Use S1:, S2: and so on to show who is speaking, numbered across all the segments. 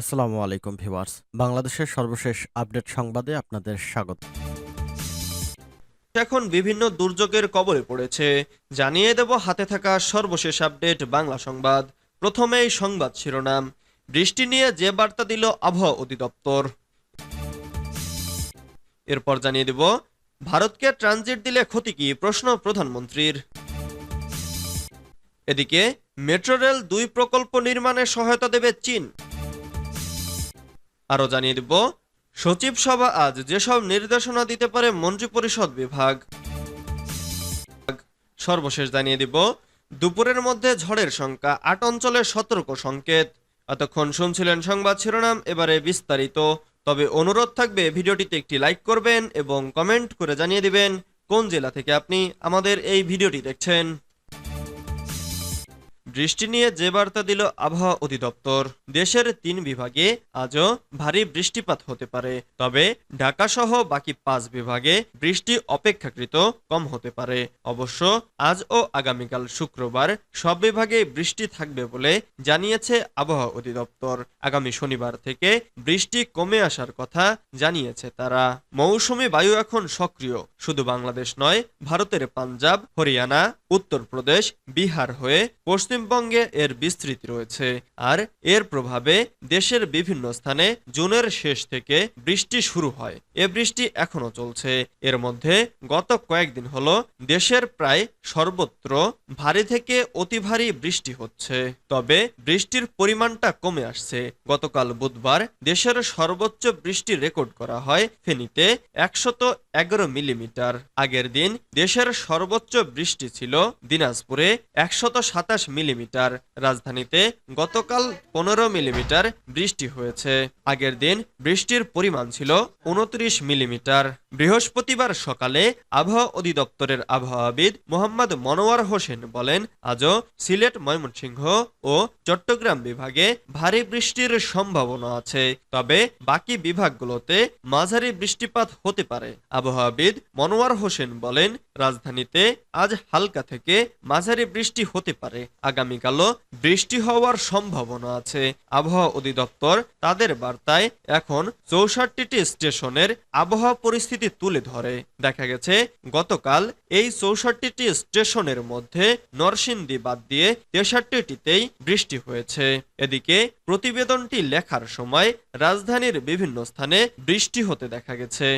S1: আসসালামু আলাইকুম ভিউয়ার্স। বাংলাদেশের সর্বশেষ আপডেট সংবাদে আপনাদের স্বাগত।
S2: এখন বিভিন্ন দুর্যোগের কবলে পড়েছে। জানিয়ে দেব হাতে থাকা সর্বশেষ আপডেট বাংলা সংবাদ। প্রথমেই সংবাদ শিরোনাম। বৃষ্টি নিয়ে যে বার্তা দিল আবহাওয়া অধিদপ্তর। এরপর জানিয়ে দেব, ভারতকে ট্রানজিট দিলে ক্ষতি কি? প্রশ্ন প্রধানমন্ত্রীর। এদিকে, মেট্রো রেল দুই প্রকল্প নির্মাণে সহায়তা দেবে চীন। আরও জানিয়ে দেব, সচিব সভা আজ যেসব নির্দেশনা দিতে পারে মন্ত্রিপরিষদ বিভাগ। সর্বশেষ জানিয়ে দিব, দুপুরের মধ্যে ঝড়ের সংখ্যা আট অঞ্চলে সতর্ক সংকেত। এতক্ষণ শুনছিলেন সংবাদ শিরোনাম, এবারে বিস্তারিত। তবে অনুরোধ থাকবে, ভিডিওটিতে একটি লাইক করবেন এবং কমেন্ট করে জানিয়ে দিবেন, কোন জেলা থেকে আপনি আমাদের এই ভিডিওটি দেখছেন। বৃষ্টি নিয়ে যে বার্তা দিল আবহাওয়া অধিদপ্তর, দেশের তিন বিভাগে আজও ভারী বৃষ্টিপাত হতে পারে। তবে ঢাকা সহ বাকি পাঁচ বিভাগে বৃষ্টি অপেক্ষাকৃত কম হতে পারে। অবশ্য আজ ও আগামীকাল শুক্রবার সব বিভাগে বৃষ্টি থাকবে বলে জানিয়েছে আবহাওয়া অধিদপ্তর। আগামী শনিবার থেকে বৃষ্টি কমে আসার কথা জানিয়েছে তারা। মৌসুমী বায়ু এখন সক্রিয়। শুধু বাংলাদেশ নয়, ভারতের পাঞ্জাব, হরিয়ানা, উত্তরপ্রদেশ, বিহার হয়ে পশ্চিমবঙ্গে এর বিস্তৃতি রয়েছে আর এর প্রভাবে দেশের বিভিন্ন স্থানে জুনের শেষ থেকে বৃষ্টি শুরু হয়। এ বৃষ্টি এখনও চলছে। এর মধ্যে গত কয়েকদিন হলো দেশের প্রায় সর্বত্র ভারী থেকে অতি ভারী বৃষ্টি হচ্ছে। তবে বৃষ্টির পরিমাণটা কমে আসছে। গতকাল বুধবার দেশের সর্বোচ্চ বৃষ্টি রেকর্ড করা হয় ফেনীতে একশত এগারো মিলিমিটার। আগের দিন দেশের সর্বোচ্চ বৃষ্টি ছিল দিনাজপুরে একশত সাতাশ মিলিমিটার। রাজধানীতে গতকাল পনেরো মিলিমিটার বৃষ্টি হয়েছে। আগের দিন বৃষ্টির পরিমাণ ছিল উনত্রিশ মিলিমিটার। বৃহস্পতিবার সকালে আবহাওয়া অধিদপ্তরের আবহাওয়াবিদ মোহাম্মদ মনোয়ার হোসেন বলেন, আজও সিলেট, ময়মনসিংহ ও চট্টগ্রাম বিভাগে ভারী বৃষ্টির সম্ভাবনা আছে। তবে বাকি বিভাগগুলোতে মাঝারি বৃষ্টিপাত হতে পারে। আবহাওয়াবিদ মনোয়ার হোসেন বলেন, রাজধানীতে আজ হালকা থেকে মাঝারি বৃষ্টি হতে পারে। আগামীকালও বৃষ্টি হওয়ার সম্ভাবনা আছে। আবহাওয়া অধিদপ্তর তাদের বার্তায় এখন চৌষট্টিটি স্টেশনের আবহাওয়া পরিস্থিতি তুলে ধরে। দেখা গেছে, গতকাল এই চৌষট্টিটি স্টেশনের মধ্যে নরসিংদী বাদ দিয়ে তেষট্টিটিতেই বৃষ্টি হয়েছে। এদিকে প্রতিবেদনটি লেখার সময় রাজধানীর বিভিন্ন স্থানে বৃষ্টি হতে দেখা গেছে।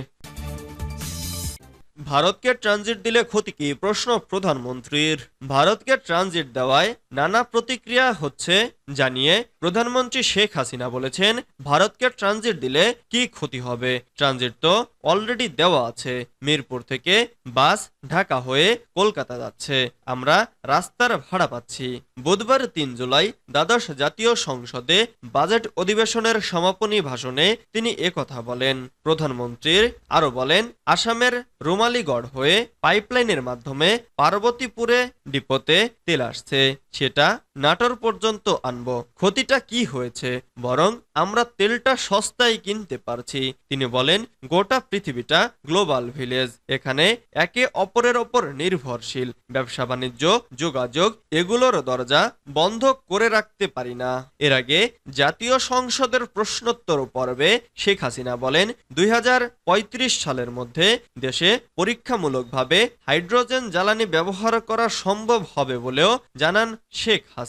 S2: ভারতকে ট্রানজিট দিলে ক্ষতি কি? প্রশ্ন প্রধানমন্ত্রীর। ভারতকে ট্রানজিট দেওয়ায় নানা প্রতিক্রিয়া হচ্ছে জানিয়ে প্রধানমন্ত্রী শেখ হাসিনা বলেছেন, ভারতকে ট্রানজিট দিলে কি ক্ষতি হবে? ট্রানজিট তো অলরেডি দেওয়া আছে। মিরপুর থেকে বাস ঢাকা হয়ে কলকাতা যাচ্ছে। আমরা রাস্তার ভাড়া পাচ্ছি। বুধবার তিন জুলাই দ্বাদশ জাতীয় সংসদে বাজেট অধিবেশনের সমাপনী ভাষণে তিনি একথা বলেন। প্রধানমন্ত্রীর আরও বলেন, আসামের রুমালিগড় হয়ে পাইপলাইনের মাধ্যমে পার্বতীপুরে ডিপোতে তেল আসছে। সেটা নাটোর পর্যন্ত আনব। ক্ষতিটা কি হয়েছে? বরং আমরা তেলটা সস্তায় কিনতে পারছি। তিনি বলেন, গোটা পৃথিবীটা গ্লোবাল ভিলেজ। এখানে একে অপরের ওপর নির্ভরশীল। ব্যবসা বাণিজ্য, যোগাযোগ, এগুলোর দরজা বন্ধ করে রাখতে পারি না। এর আগে জাতীয় সংসদের প্রশ্নোত্তর পর্বে শেখ হাসিনা বলেন, দুই হাজার পঁয়ত্রিশ সালের মধ্যে দেশে পরীক্ষামূলকভাবে হাইড্রোজেন জ্বালানি ব্যবহার করা সম্ভব হবে বলেও জানান শেখ হাসিনা।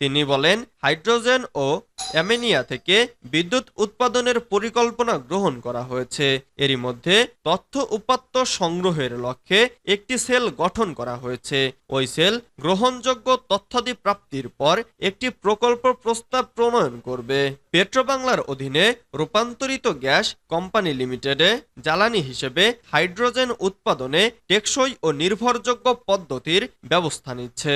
S2: তিনি বলেন, হাইড্রোজেন ও অ্যামেনিয়া থেকে বিদ্যুৎ উৎপাদনের পরিকল্পনা গ্রহণ করা হয়েছে। এরই মধ্যে তথ্য উপাত্ত সংগ্রহের লক্ষ্যে একটি সেল গঠন করা হয়েছে। ওই সেল গ্রহণযোগ্য তথ্যাদি প্রাপ্তির পর একটি প্রকল্প প্রস্তাব প্রণয়ন করবে। পেট্রোবাংলার অধীনে রূপান্তরিত গ্যাস কোম্পানি লিমিটেডে জ্বালানি হিসেবে হাইড্রোজেন উৎপাদনে টেকসই ও নির্ভরযোগ্য পদ্ধতির ব্যবস্থা নিচ্ছে।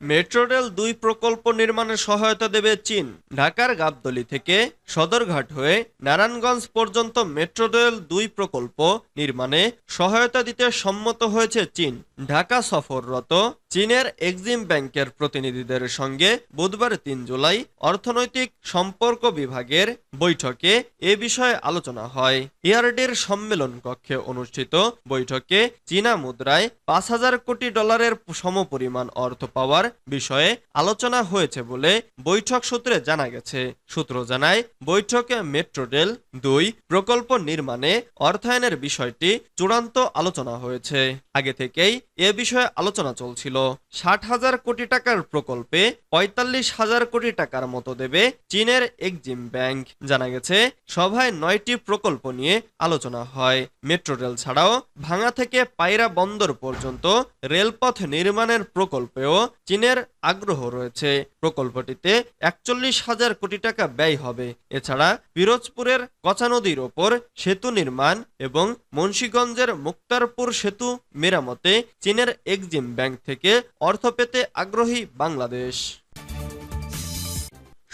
S2: মেট্রো রেল দুই প্রকল্প নির্মাণে সহায়তা দেবে চীন। ঢাকার গাবদলি থেকে সদরঘাট হয়ে নারায়ণগঞ্জ পর্যন্ত মেট্রো রেল দুই প্রকল্প নির্মাণে সহায়তা দিতে সম্মত হয়েছে চীন। ঢাকা সফররত চীনের এক্সিম ব্যাংকের প্রতিনিধিদের সঙ্গে বুধবার তিন জুলাই অর্থনৈতিক সম্পর্ক বিভাগের বৈঠকে এ বিষয়ে আলোচনা হয়। এয়ারডির সম্মেলন কক্ষে অনুষ্ঠিত বৈঠকে চীনা মুদ্রায় পাঁচ হাজার কোটি ডলারের সমপরিমাণ অর্থ পাওয়ার বিষয়ে আলোচনা হয়েছে বলে বৈঠক সূত্রে জানা গেছে। সূত্র জানায়, বৈঠকে মেট্রো রেল দুই প্রকল্প নির্মাণে অর্থায়নের বিষয়টি চূড়ান্ত আলোচনা হয়েছে। আগে থেকেই এ বিষয়ে আলোচনা চলছিল। ষাট হাজার কোটি টাকার প্রকল্পে পঁয়তাল্লিশ হাজার কোটি টাকার মতো দেবে চীনের এক্সিম ব্যাংক। জানা গেছে, সভায় নয়টি প্রকল্প নিয়ে আলোচনা হয়। মেট্রো রেল ছাড়াও ভাঙা থেকে পায়রা বন্দর পর্যন্ত রেলপথ নির্মাণের প্রকল্পেও চীনের আগ্রহ রয়েছে। প্রকল্পটিতে একচল্লিশ হাজার কোটি টাকা ব্যয় হবে। এছাড়া পিরোজপুরের কচা নদীর ওপর সেতু নির্মাণ এবং মুন্সীগঞ্জের মুক্তারপুর সেতু মেরামতে চীনের এক্সিম ব্যাংক থেকে অর্থ পেতে আগ্রহী বাংলাদেশ।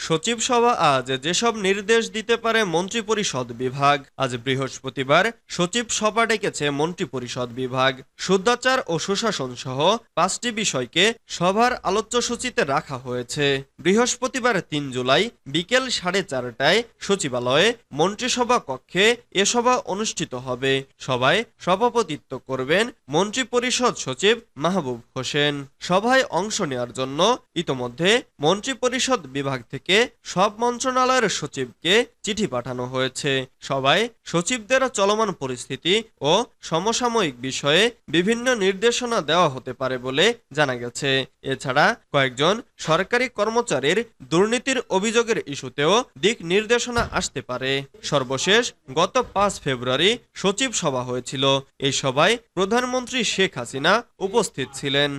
S2: সচিব সভা আজ যেসব নির্দেশ দিতে পারে মন্ত্রিপরিষদ বিভাগ। আজ বৃহস্পতিবার সচিব সভা ডেকেছে মন্ত্রিপরিষদ বিভাগ। শুদ্ধাচার ও সুশাসন সহ পাঁচটি বিষয়কে সভার আলোচ্যসূচিতে রাখা হয়েছে। বৃহস্পতিবার তিন জুলাই বিকেল সাড়ে চারটায় সচিবালয়ে মন্ত্রিসভা কক্ষে এ সভা অনুষ্ঠিত হবে। সভায় সভাপতিত্ব করবেন মন্ত্রিপরিষদ সচিব মাহবুব হোসেন। সভায় অংশ নেওয়ার জন্য ইতোমধ্যে মন্ত্রিপরিষদ বিভাগ থেকে সব মন্ত্রণালয়ের সচিবকে চিঠি পাঠানো হয়েছে। সবাই সচিবদের চলমান পরিস্থিতি ও সমসাময়িক বিষয়ে বিভিন্ন নির্দেশনা দেওয়া হতে পারে বলে জানা গেছে। এছাড়া কয়েকজন সরকারি কর্মচারীর দুর্নীতির অভিযোগের ইস্যুতেও দিক নির্দেশনা আসতে পারে। সর্বশেষ গত পাঁচ ফেব্রুয়ারি সচিব সভা হয়েছিল। এই সভায় প্রধানমন্ত্রী শেখ হাসিনা উপস্থিত ছিলেন।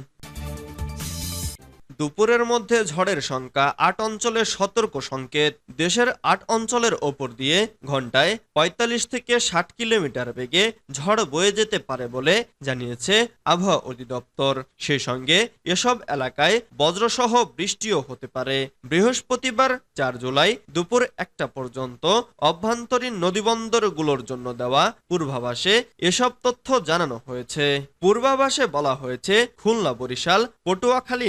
S2: দুপুরের মধ্যে ঝড়ের সংখ্যা আট অঞ্চলে সতর্ক সংকেত। দেশের আট অঞ্চলের ওপর দিয়ে ঘন্টায় ৪৫ থেকে ষাট কিলোমিটার বেগে ঝড় বয়ে যেতে পারে বলে জানিয়েছে আবহাওয়া অধিদপ্তর। সেই সঙ্গে এসব এলাকায় বজ্রসহ বৃষ্টিও হতে পারে। বৃহস্পতিবার চার জুলাই দুপুর একটা পর্যন্ত অভ্যন্তরীণ নদীবন্দরগুলোর জন্য দেওয়া পূর্বাভাসে এসব তথ্য জানানো হয়েছে। পূর্বাভাসে বলা হয়েছে, খুলনা বরিশাল, পটুয়াখালী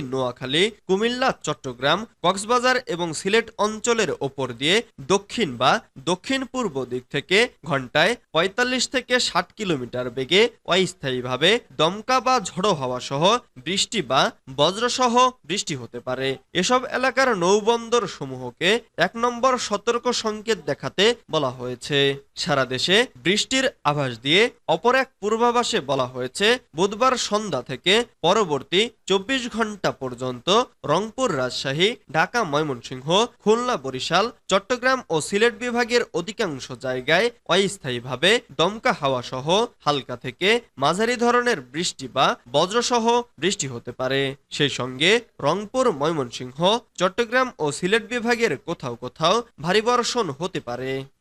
S2: নোয়াখালী কুমিল্লা, চট্টগ্রাম, কক্সবাজার এবং সিলেট অঞ্চলের ওপর দিয়ে দক্ষিণ বা দক্ষিণ পূর্ব দিক থেকে ঘন্টায় ৪৫ থেকে ষাট কিলোমিটার বেগে অস্থায়ীভাবে দমকা বা ঝড়ো হাওয়া সহ বৃষ্টি বা বজ্রসহ বৃষ্টি হতে পারে। এসব এলাকার নৌবন্দর সমূহকে এক নম্বর সতর্ক সংকেত দেখাতে বলা হয়েছে। সারা দেশে বৃষ্টির আভাস দিয়ে অপর এক পূর্বাভাসে বলা হয়েছে, বুধবার সন্ধ্যা থেকে পরবর্তী চব্বিশ ঘণ্টা পর্যন্ত রংপুর রাজশাহী, ঢাকা, ময়মনসিংহ, খুলনা, বরিশাল, চট্টগ্রাম ও সিলেট বিভাগের অধিকাংশ জায়গায় অস্থায়ীভাবে দমকা হাওয়া সহ হালকা থেকে মাঝারি ধরনের বৃষ্টি বা বজ্রসহ বৃষ্টি হতে পারে। সেই সঙ্গে রংপুর, ময়মনসিংহ, চট্টগ্রাম ও সিলেট বিভাগের কোথাও কোথাও ভারী বর্ষণ হতে পারে।